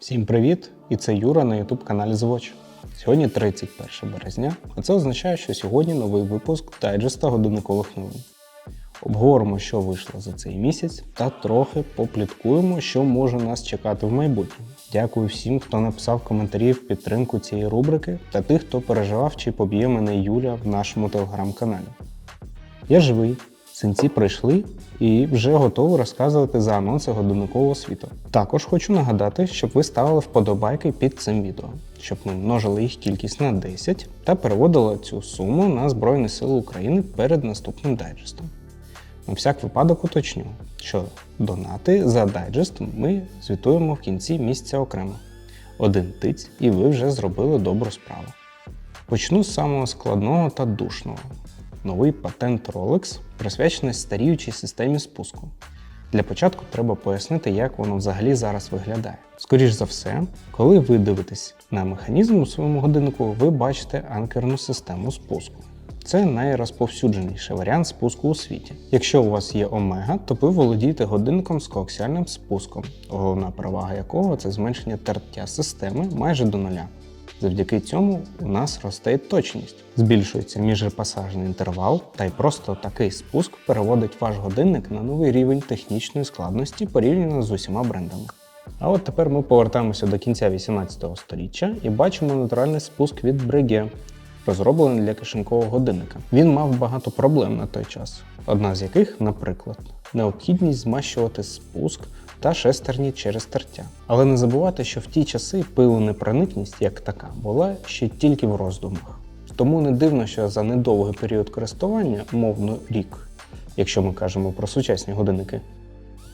Всім привіт! І це Юра на YouTube каналі Звоч. Сьогодні 31 березня, а це означає, що сьогодні новий випуск дайджеста годинникових новин. Обговоримо, що вийшло за цей місяць, та трохи попліткуємо, що може нас чекати в майбутньому. Дякую всім, хто написав коментарі в підтримку цієї рубрики, та тих, хто переживав, чи поб'є мене Юля в нашому телеграм-каналі. Я живий, синці прийшли і вже готовий розказувати за анонси годинникового світу. Також хочу нагадати, щоб ви ставили вподобайки під цим відео, щоб ми множили їх кількість на 10 та переводили цю суму на Збройні Сили України перед наступним дайджестом. На всяк випадок уточню, що донати за дайджест ми звітуємо в кінці місяця окремо. Один тиць, і ви вже зробили добру справу. Почну з самого складного та душного. Новий патент Rolex присвячений старіючій системі спуску. Для початку треба пояснити, як воно взагалі зараз виглядає. Скоріш за все, коли ви дивитесь на механізм у своєму годиннику, ви бачите анкерну систему спуску. Це найрозповсюдженіший варіант спуску у світі. Якщо у вас є омега, то ви володієте годинником з коаксіальним спуском, головна перевага якого це зменшення тертя системи майже до нуля. Завдяки цьому у нас росте точність, збільшується міжрепасажний інтервал, та й просто такий спуск переводить ваш годинник на новий рівень технічної складності порівняно з усіма брендами. А от тепер ми повертаємося до кінця 18 століття і бачимо натуральний спуск від Breguet, розроблений для кишенькового годинника. Він мав багато проблем на той час, одна з яких, наприклад, необхідність змащувати спуск та шестерні через тертя. Але не забувайте, що в ті часи пиленепроникність як така була ще тільки в роздумах. Тому не дивно, що за недовгий період користування, умовно рік, якщо ми кажемо про сучасні годинники,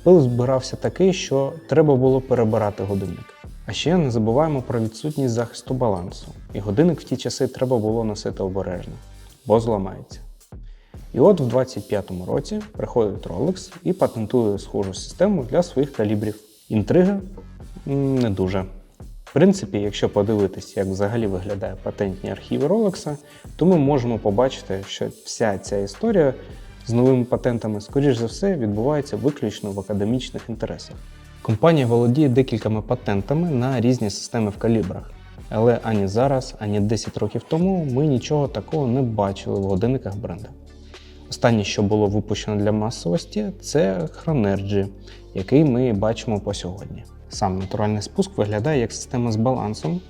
пил збирався такий, що треба було перебирати годинник. А ще не забуваємо про відсутність захисту балансу, і годинник в ті часи треба було носити обережно, бо зламається. І от в 25-му році приходить Rolex і патентує схожу систему для своїх калібрів. Інтрига не дуже. В принципі, якщо подивитись, як взагалі виглядає патентні архіви Rolex, то ми можемо побачити, що вся ця історія з новими патентами, скоріш за все, відбувається виключно в академічних інтересах. Компанія володіє декількома патентами на різні системи в калібрах. Але ані зараз, ані 10 років тому ми нічого такого не бачили в годинниках бренда. Останнє, що було випущено для масовості, це Chronergy, який ми бачимо по сьогодні. Сам натуральний спуск виглядає як система з балансом,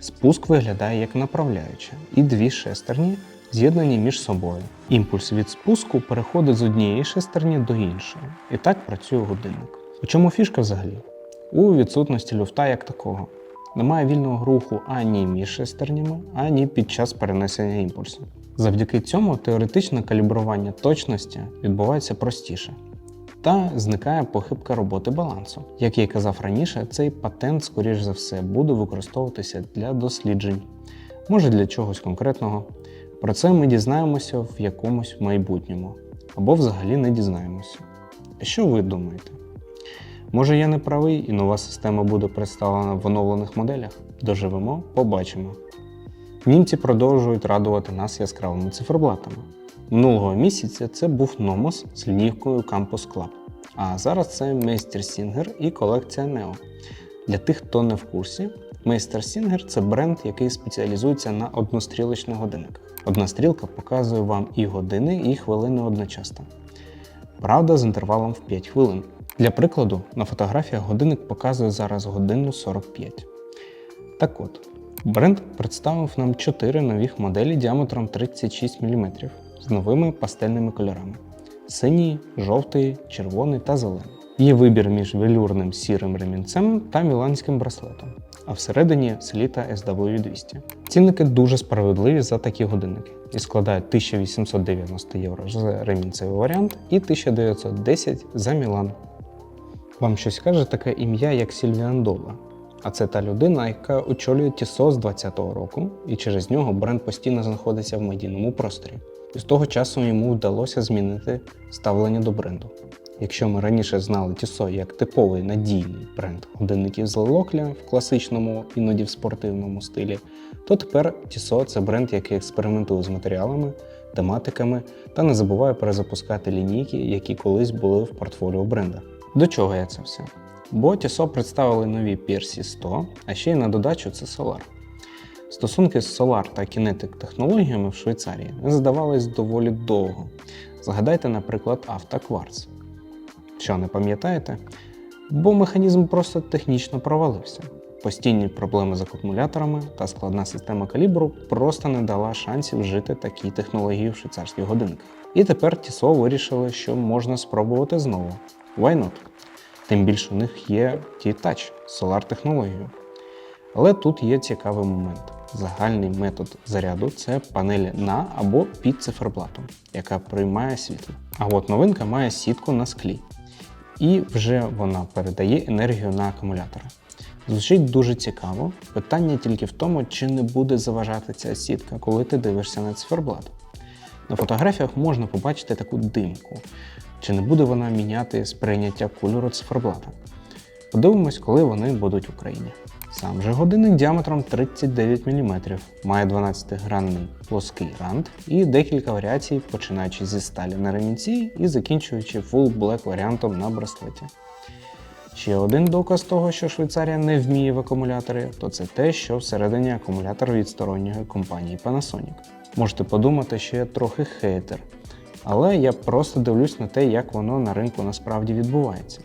спуск виглядає як направляюча, і дві шестерні з'єднані між собою. Імпульс від спуску переходить з однієї шестерні до іншої. І так працює годинник. У чому фішка взагалі? У відсутності люфта як такого. Немає вільного руху ані між шестернями, ані під час перенесення імпульсу. Завдяки цьому теоретичне калібрування точності відбувається простіше. Та зникає похибка роботи балансу. Як я казав раніше, цей патент, скоріш за все, буде використовуватися для досліджень, може для чогось конкретного. Про це ми дізнаємося в якомусь майбутньому, або взагалі не дізнаємося. Що ви думаєте? Може я не правий і нова система буде представлена в оновлених моделях? Доживемо, побачимо. Німці продовжують радувати нас яскравими циферблатами. Минулого місяця це був Nomos з лінійкою Campus Club, а зараз це Meister Singer і колекція Neo. Для тих, хто не в курсі, Meister Singer – це бренд, який спеціалізується на однострілочних годинниках. Одна стрілка показує вам і години, і хвилини одночасно. Правда, з інтервалом в 5 хвилин. Для прикладу, на фотографіях годинник показує зараз годину 45. Так от, бренд представив нам 4 нових моделі діаметром 36 мм з новими пастельними кольорами: синій, жовтий, червоний та зелений. Є вибір між велюрним сірим ремінцем та міланським браслетом, а всередині сліта SW200. Цінники дуже справедливі за такі годинники і складають 1890 євро за ремінцевий варіант і 1910 за Мілан. Вам щось каже таке ім'я, як Сільвіан Дола. А це та людина, яка очолює Тісо з 20-го року, і через нього бренд постійно знаходиться в медійному просторі. І з того часу йому вдалося змінити ставлення до бренду. Якщо ми раніше знали Тісо як типовий надійний бренд годинників з локля в класичному, іноді в спортивному стилі, то тепер Тісо це бренд, який експериментує з матеріалами, тематиками та не забуває перезапускати лінійки, які колись були в портфоліо бренда. До чого я це все? Бо Tissot представили нові PRC-100, а ще й на додачу це Solar. Стосунки з Solar та Kinetic технологіями в Швейцарії не здавались доволі довго. Згадайте, наприклад, автокварц. Що не пам'ятаєте? Бо механізм просто технічно провалився. Постійні проблеми з акумуляторами та складна система калібру просто не дала шансів жити такій технології в швейцарських годинниках. І тепер Tissot вирішили, що можна спробувати знову. Why not? Тим більше у них є T-Touch з Solar технологією. Але тут є цікавий момент. Загальний метод заряду це панель на або під циферблатом, яка приймає світло. А от новинка має сітку на склі. І вже вона передає енергію на акумулятори. Звучить дуже цікаво. Питання тільки в тому, чи не буде заважати ця сітка, коли ти дивишся на циферблат. На фотографіях можна побачити таку димку, чи не буде вона міняти сприйняття кольору циферблата. Подивимось, коли вони будуть в Україні. Сам же годинник діаметром 39 мм, має 12-гранний плоский рант і декілька варіацій, починаючи зі сталі на ремінці і закінчуючи full black варіантом на браслеті. Ще один доказ того, що Швейцарія не вміє в акумулятори, то це те, що всередині акумулятор від сторонньої компанії Panasonic. Можете подумати, що я трохи хейтер, але я просто дивлюсь на те, як воно на ринку насправді відбувається.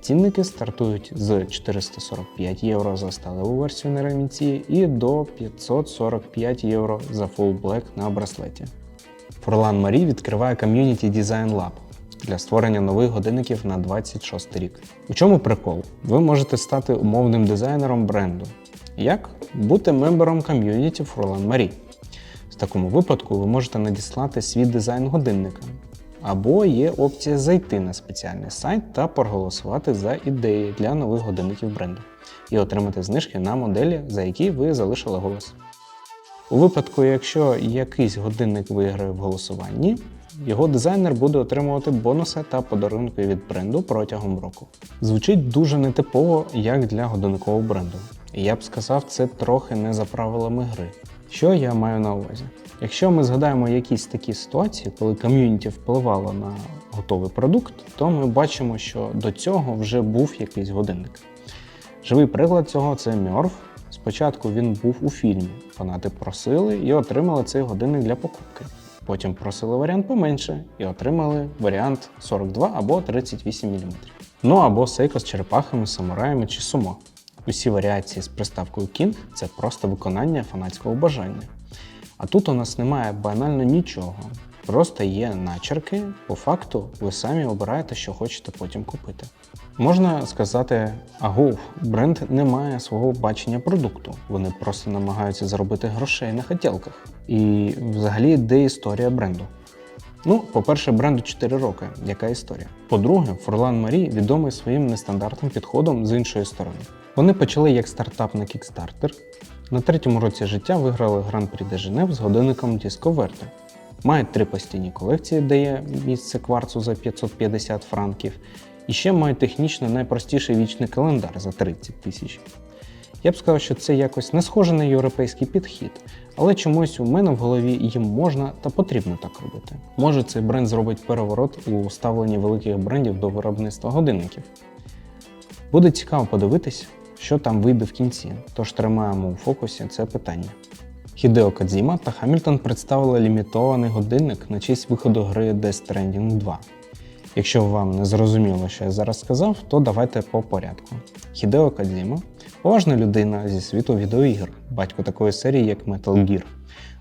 Цінники стартують з 445 євро за сталеву версію на ремінці і до 545 євро за Full Black на браслеті. Форлан Марі відкриває Community Design Lab для створення нових годинників на 26 рік. У чому прикол? Ви можете стати умовним дизайнером бренду. Як? Бути мембером ком'юніті Форлан Марі. В такому випадку ви можете надіслати свій дизайн годинника. Або є опція зайти на спеціальний сайт та проголосувати за ідеї для нових годинників бренду і отримати знижки на моделі, за які ви залишили голос. У випадку, якщо якийсь годинник виграє в голосуванні, його дизайнер буде отримувати бонуси та подарунки від бренду протягом року. Звучить дуже нетипово, як для годинникового бренду. І я б сказав, це трохи не за правилами гри. Що я маю на увазі? Якщо ми згадаємо якісь такі ситуації, коли ком'юніті впливало на готовий продукт, то ми бачимо, що до цього вже був якийсь годинник. Живий приклад цього це Мьорф. Спочатку він був у фільмі. Фанати просили і отримали цей годинник для покупки. Потім просили варіант поменше і отримали варіант 42 або 38 мм. Ну або сейко з черепахами, самураями чи сумо. Усі варіації з приставкою King це просто виконання фанатського бажання. А тут у нас немає банально нічого. Просто є начерки, по факту ви самі обираєте, що хочете потім купити. Можна сказати, агов, бренд не має свого бачення продукту. Вони просто намагаються заробити грошей на хотілках. І взагалі, де історія бренду? Ну, по-перше, бренду 4 роки. Яка історія? По-друге, Форлан Марі відомий своїм нестандартним підходом з іншої сторони. Вони почали як стартап на Kickstarter. На третьому році життя виграли Гран-прі де Женев з годинником Disco Verte. Мають три постійні колекції, де є місце кварцу за 550 франків. І ще мають технічно найпростіший вічний календар за 30 тисяч. Я б сказав, що це якось не схоже на європейський підхід, але чомусь у мене в голові їм можна та потрібно так робити. Може, цей бренд зробить переворот у ставленні великих брендів до виробництва годинників. Буде цікаво подивитись, що там вийде в кінці, тож тримаємо у фокусі це питання. Хідео Кадзіма та Хамільтон представили лімітований годинник на честь виходу гри Death Stranding 2. Якщо вам не зрозуміло, що я зараз сказав, то давайте по порядку. Хідео Кадзіма поважна людина зі світу відеоігр, батько такої серії, як Metal Gear,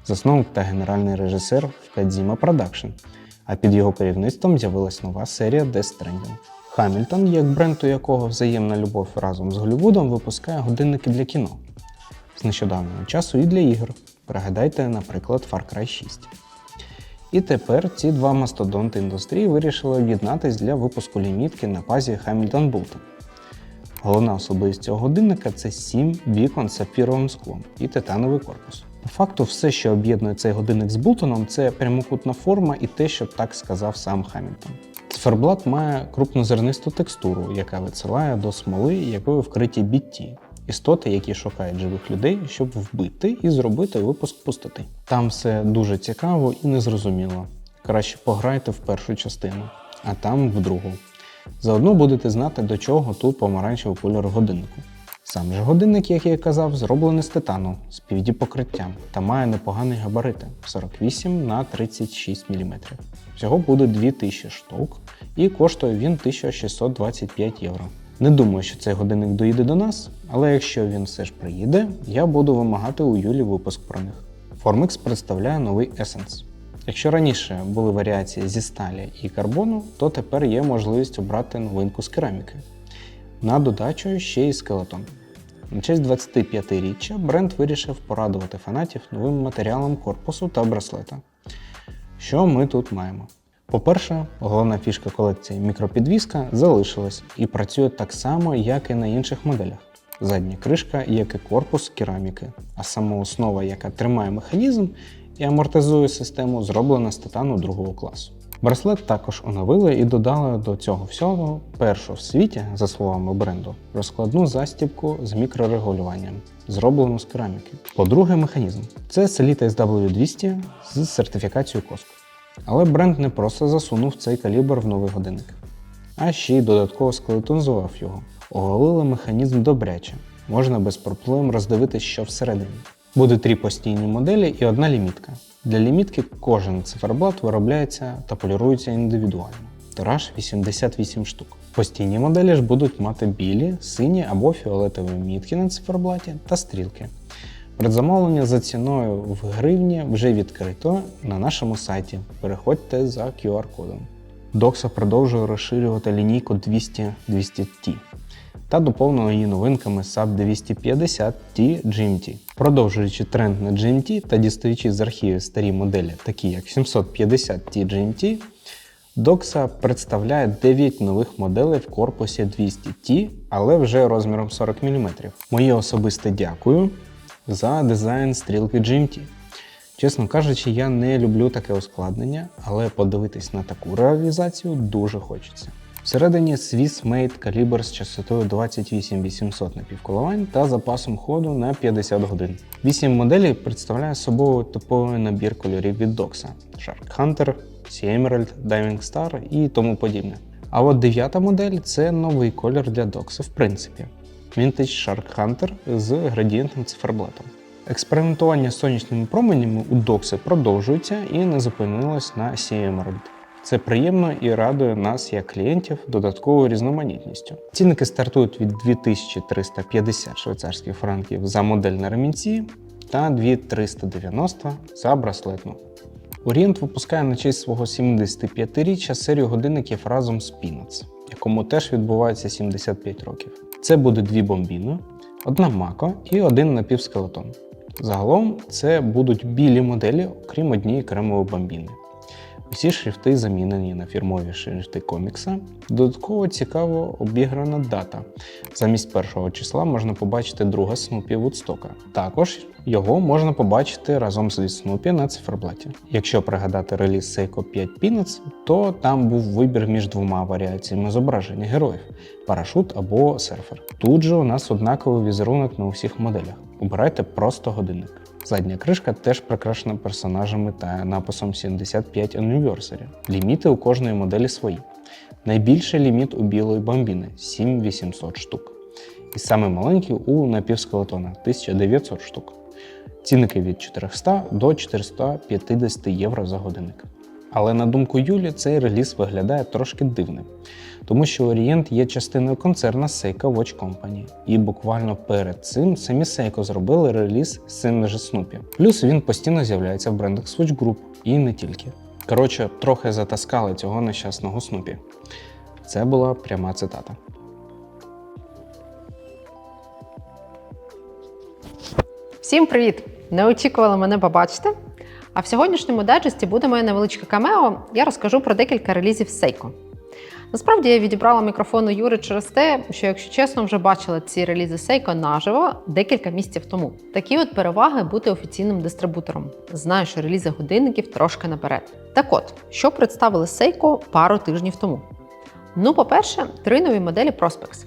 засновник та генеральний режисер в Kadzima Production, а під його керівництвом з'явилась нова серія Death Stranding. Хамільтон, як бренд, у якого взаємна любов разом з Голлівудом, випускає годинники для кіно з нещодавнього часу і для ігор. Пригадайте, наприклад, Far Cry 6. І тепер ці два мастодонти індустрії вирішили об'єднатись для випуску лімітки на базі Hamilton Bolton. Головна особливість цього годинника це 7 вікон з сапфіровим склом і титановий корпус. По факту, все, що об'єднує цей годинник з Болтоном, це прямокутна форма і те, що так сказав сам Хамільтон. Циферблат має крупнозернисту текстуру, яка висилає до смоли, якою вкриті бітті. Істоти, які шукають живих людей, щоб вбити і зробити випуск пустоти. Там все дуже цікаво і незрозуміло. Краще пограйте в першу частину, а там в другу. Заодно будете знати, до чого тут помаранчевий кольор годиннику. Сам же годинник, як я і казав, зроблений з титану з покриттям та має непогані габарити 48 на 36 мм. Всього буде 2000 штук і коштує він 1625 євро. Не думаю, що цей годинник доїде до нас, але якщо він все ж приїде, я буду вимагати у Юлі випуск про них. Formix представляє новий Essence. Якщо раніше були варіації зі сталі і карбону, то тепер є можливість обрати новинку з кераміки. На додачу ще й скелетон. На честь 25-річчя бренд вирішив порадувати фанатів новим матеріалом корпусу та браслета. Що ми тут маємо? По-перше, головна фішка колекції мікропідвіска залишилась і працює так само, як і на інших моделях. Задня кришка, як і корпус кераміки, а сама основа, яка тримає механізм і амортизує систему, зроблена з титану другого класу. Браслет також оновили і додали до цього всього першу в світі, за словами бренду, розкладну застібку з мікрорегулюванням, зроблену з кераміки. По-друге, механізм це Selita SW200 з сертифікацією COSCO. Але бренд не просто засунув цей калібр в новий годинник, а ще й додатково скелетонізував його. Оголили механізм добряче, можна без проблем роздивитися, що всередині. Буде три постійні моделі і одна лімітка. Для лімітки кожен циферблат виробляється та полірується індивідуально. Тираж 88 штук. Постійні моделі ж будуть мати білі, сині або фіолетові мітки на циферблаті та стрілки. Предзамовлення за ціною в гривні вже відкрито на нашому сайті. Переходьте за QR-кодом. Doxa продовжує розширювати лінійку 200-200T та доповнила її новинками SAP 250T GMT. Продовжуючи тренд на GMT та дістаючи з архівів старі моделі, такі як 750T GMT, Doxa представляє 9 нових моделей в корпусі 200T, але вже розміром 40 мм. Моє особисте дякую за дизайн стрілки GMT. Чесно кажучи, я не люблю таке ускладнення, але подивитись на таку реалізацію дуже хочеться. Всередині Swiss Made калібр з частотою 28800 напівколивань та запасом ходу на 50 годин. Вісім моделей представляє собою типовий набір кольорів від Doxa Shark Hunter, Sea Emerald, Diving Star і тому подібне. А от дев'ята модель це новий колір для Doxa в принципі. Vintage Shark Hunter з градієнтним циферблатом. Експериментування з сонячними променями у Doxa продовжується і не зупинилось на Sea Emerald. Це приємно і радує нас як клієнтів додатковою різноманітністю. Цінники стартують від 2350 швейцарських франків за модель на ремінці та 2390 за браслетну. Орієнт випускає на честь свого 75-річчя серію годинників разом з Peanuts, якому теж відбувається 75 років. Це буде дві бомбіни, одна мако і один напівскелетон. Загалом це будуть білі моделі, окрім однієї кремової бомбіни. Усі шрифти замінені на фірмові шрифти комікса. Додатково цікаво обіграна дата. Замість першого числа можна побачити друга Снупі Вудстока. Також його можна побачити разом зі Снупі на циферблаті. Якщо пригадати реліз Seiko 5 Peanuts, то там був вибір між двома варіаціями зображення героїв парашут або серфер. Тут же у нас однаковий візерунок на усіх моделях. Обирайте просто годинник. Задня кришка теж прикрашена персонажами та написом 75 Anniversary. Ліміти у кожної моделі свої. Найбільший ліміт у білої бомбіни 7800 штук. І самий маленький у напівскелетона 1900 штук. Цінники від 400 до 450 євро за годинник. Але на думку Юлі, цей реліз виглядає трошки дивним тому що Orient є частиною концерна Seiko Watch Company. І буквально перед цим самі Seiko зробили реліз же Снупі. Плюс він постійно з'являється в брендах Swatch Group і не тільки. Коротше, трохи затаскали цього нещасного Снупі. Це була пряма цитата. Всім привіт! Не очікували мене побачити. А в сьогоднішньому дайджесті буде моє невеличке камео. Я розкажу про декілька релізів Seiko. Насправді я відібрала мікрофон у Юри через те, що, якщо чесно, вже бачила ці релізи Seiko наживо декілька місяців тому. Такі от переваги бути офіційним дистрибутором. Знаю, що релізи годинників трошки наперед. Так от, що представили Seiko пару тижнів тому. Ну, по-перше, три нові моделі Prospex.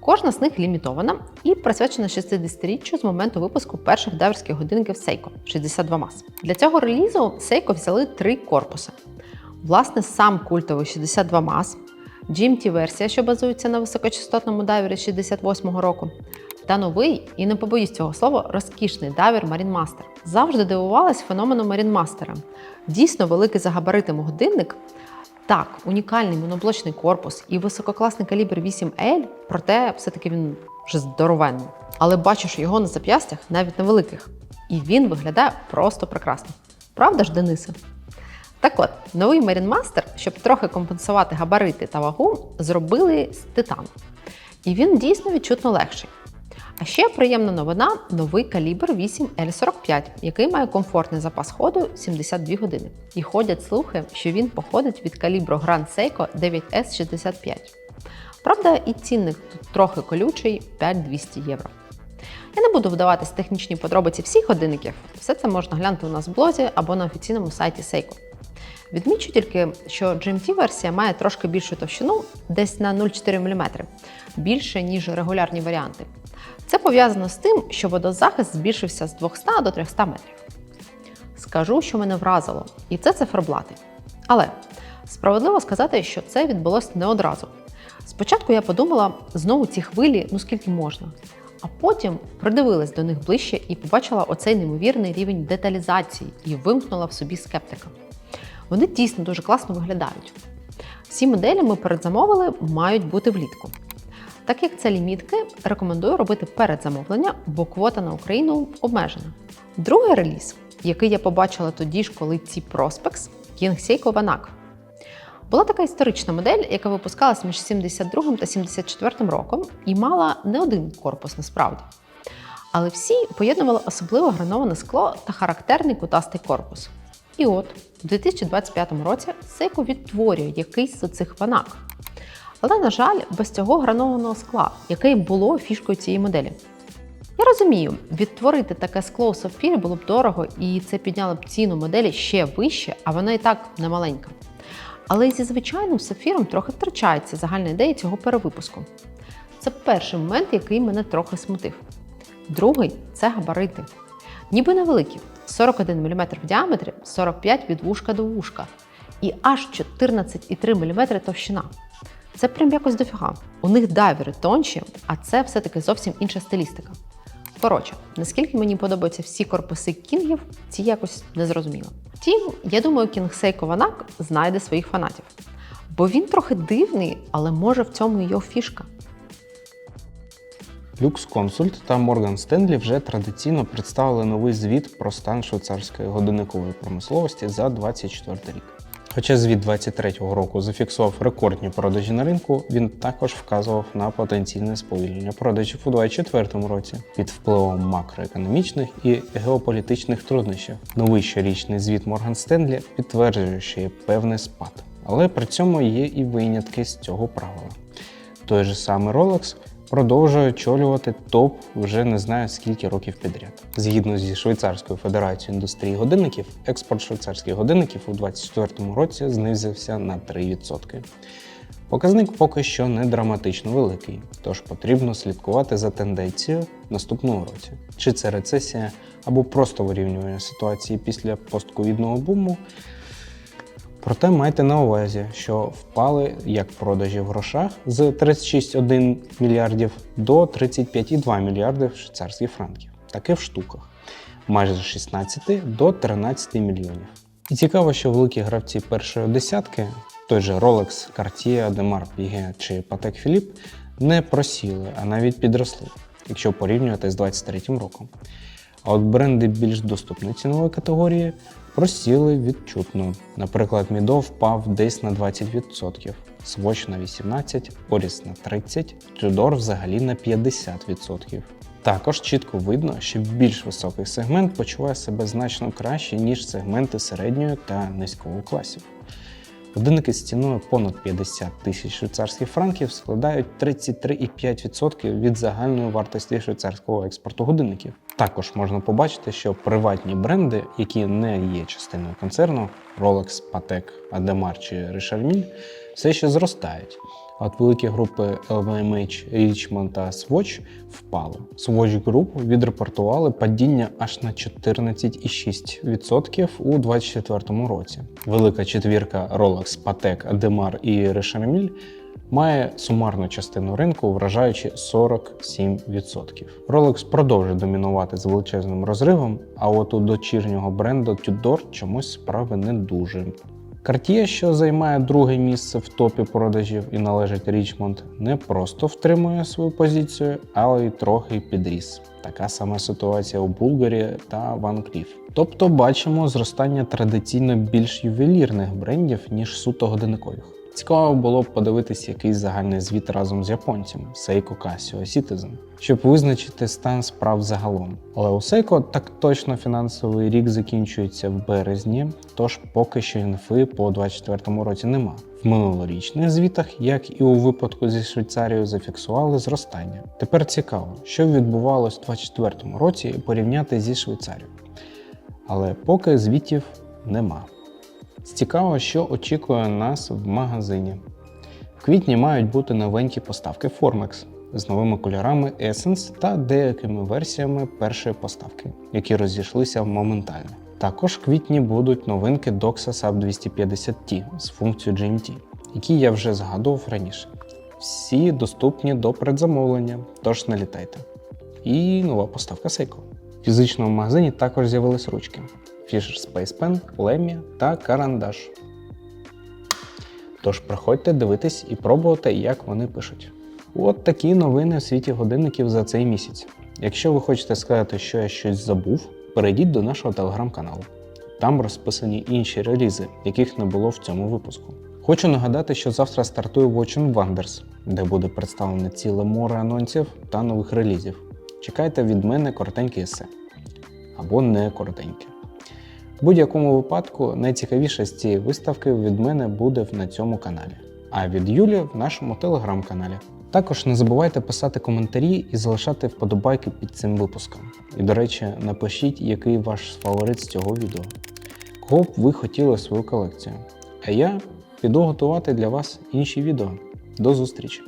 Кожна з них лімітована і присвячена 60-річчю з моменту випуску перших дайверських годинників Seiko 62 MAS. Для цього релізу Seiko взяли три корпуси. Власне, сам культовий 62 MAS, GMT-версія, що базується на високочастотному дайвері 68-го року, та новий, і не побоюсь цього слова, розкішний дайвер Marine. Завжди дивувалась феномену Marine. Дійсно великий за габаритами годинник. Так, унікальний моноблочний корпус і висококласний калібр 8L, проте все-таки він вже здоровенний. Але бачиш його на зап'ястях навіть невеликих. І він виглядає просто прекрасно. Правда ж, Денисе? Так от, новий Marine Master, щоб трохи компенсувати габарити та вагу, зробили з титану. І він дійсно відчутно легший. А ще приємна новина новий калібр 8L45, який має комфортний запас ходу 72 години. І ходять слухи, що він походить від калібру Grand Seiko 9S65. Правда, і цінник тут трохи колючий 5200 євро. Я не буду вдаватись технічні подробиці всіх годинників, все це можна глянути у нас в блозі або на офіційному сайті Seiko. Відмічу тільки, що GMT-версія має трошки більшу товщину, десь на 0,4 мм, більше, ніж регулярні варіанти. Це пов'язано з тим, що водозахист збільшився з 200 до 300 метрів. Скажу, що мене вразило, і це циферблати. Але справедливо сказати, що це відбулося не одразу. Спочатку я подумала, знову ці хвилі, ну скільки можна. А потім придивилась до них ближче і побачила оцей неймовірний рівень деталізації і вимкнула в собі скептика. Вони дійсно дуже класно виглядають. Всі моделі ми передзамовили мають бути влітку. Так як це лімітки, рекомендую робити передзамовлення, бо квота на Україну обмежена. Другий реліз, який я побачила тоді ж, коли ці King Seiko Vanak. Була така історична модель, яка випускалась між 72 та 74 роком і мала не один корпус насправді. Але всі поєднували особливо грановане скло та характерний кутастий корпус. І от, у 2025 році Seiko відтворює якийсь з цих ванак. Але, на жаль, без цього гранованого скла, яке й було фішкою цієї моделі. Я розумію, відтворити таке скло у сапфірі було б дорого, і це підняло б ціну моделі ще вище, а вона і так немаленька. Але зі звичайним сапфіром трохи втрачається загальна ідея цього перевипуску. Це перший момент, який мене трохи смутив. Другий це габарити. Ніби невеликі 41 мм в діаметрі, 45 від вушка до вушка, і аж 14,3 мм товщина. Це прям якось дофіга. У них дайвери тонші, а це все-таки зовсім інша стилістика. Коротше, наскільки мені подобаються всі корпуси кінгів, ці якось не зрозуміло. Втім, я думаю, кінг Vanak знайде своїх фанатів. Бо він трохи дивний, але може в цьому його фішка. Lux Consult та Morgan Stanley вже традиційно представили новий звіт про стан швейцарської годинникової промисловості за 2024 рік. Хоча звіт 2023 року зафіксував рекордні продажі на ринку, він також вказував на потенційне сповільнення продажів у 2024 році під впливом макроекономічних і геополітичних труднощів. Новий щорічний звіт Morgan Stanley підтверджує, що є певний спад, але при цьому є і винятки з цього правила. Той же самий Rolex продовжує очолювати топ вже не знаю скільки років підряд. Згідно зі Швейцарською федерацією індустрії годинників, експорт швейцарських годинників у 2024 році знизився на 3%. Показник поки що не драматично великий, тож потрібно слідкувати за тенденцією в наступному році. Чи це рецесія або просто вирівнювання ситуації після постковідного буму, Проте майте на увазі, що впали як продажі в грошах з 36,1 мільярдів до 35,2 мільярдів швейцарських франків, таке в штуках, майже з 16 до 13 мільйонів. І цікаво, що великі гравці першої десятки, той же Rolex, Cartier, Audemars Piguet чи Patek Philippe, не просіли, а навіть підросли, якщо порівнювати з 2023 роком. А от бренди більш доступної цінової категорії просіли відчутно. Наприклад, Мідо впав десь на 20%, Swatch на 18%, Оріс на 30%, Tudor взагалі на 50%. Також чітко видно, що більш високий сегмент почуває себе значно краще, ніж сегменти середньої та низького класів. Годинники з ціною понад 50 тисяч швейцарських франків складають 33,5% від загальної вартості швейцарського експорту годинників. Також можна побачити, що приватні бренди, які не є частиною концерну Rolex, Patek, Audemars чи Richard Mille, все ще зростають. От великі групи LVMH, Richmond та Swatch впали. Swatch Group відрепортували падіння аж на 14,6% у 2024 році. Велика четвірка Rolex, Patek, Audemars і Richard має сумарну частину ринку, вражаючи 47%. Rolex продовжує домінувати з величезним розривом, а от у дочірнього бренду Tudor чомусь справи не дуже. Cartier, що займає друге місце в топі продажів і належить Річмонд, не просто втримує свою позицію, але й трохи підріс. Така сама ситуація у Булгарі та Ван Кліф. Тобто бачимо зростання традиційно більш ювелірних брендів, ніж суто годинникових. Цікаво було б подивитись якийсь загальний звіт разом з японцем Seiko Casio Citizen, щоб визначити стан справ загалом. Але у Seiko так точно фінансовий рік закінчується в березні, тож поки що інфи по 2024 році нема. В минулорічних звітах, як і у випадку зі Швейцарією, зафіксували зростання. Тепер цікаво, що відбувалось у 2024 році порівняти зі Швейцарією. Але поки звітів нема. Цікаво, що очікує нас в магазині. В квітні мають бути новенькі поставки Formex з новими кольорами Essence та деякими версіями першої поставки, які розійшлися моментально. Також в квітні будуть новинки Doxa Sub 250T з функцією GMT, які я вже згадував раніше. Всі доступні до предзамовлення, тож налітайте. І нова поставка Seiko. В фізичному магазині також з'явились ручки. Fisher Space Pen, Lemmy та Карандаш. Тож приходьте дивитись і пробувати, як вони пишуть. От такі новини в світі годинників за цей місяць. Якщо ви хочете сказати, що я щось забув, перейдіть до нашого телеграм-каналу. Там розписані інші релізи, яких не було в цьому випуску. Хочу нагадати, що завтра стартує Watch on Wonders, де буде представлене ціле море анонсів та нових релізів. Чекайте від мене коротеньке есе. Або не коротеньке. В будь-якому випадку найцікавіше з цієї виставки від мене буде на цьому каналі, а від Юлі в нашому телеграм-каналі. Також не забувайте писати коментарі і залишати вподобайки під цим випуском. І, до речі, напишіть, який ваш фаворит з цього відео, кого б ви хотіли свою колекцію. А я піду готувати для вас інші відео. До зустрічі!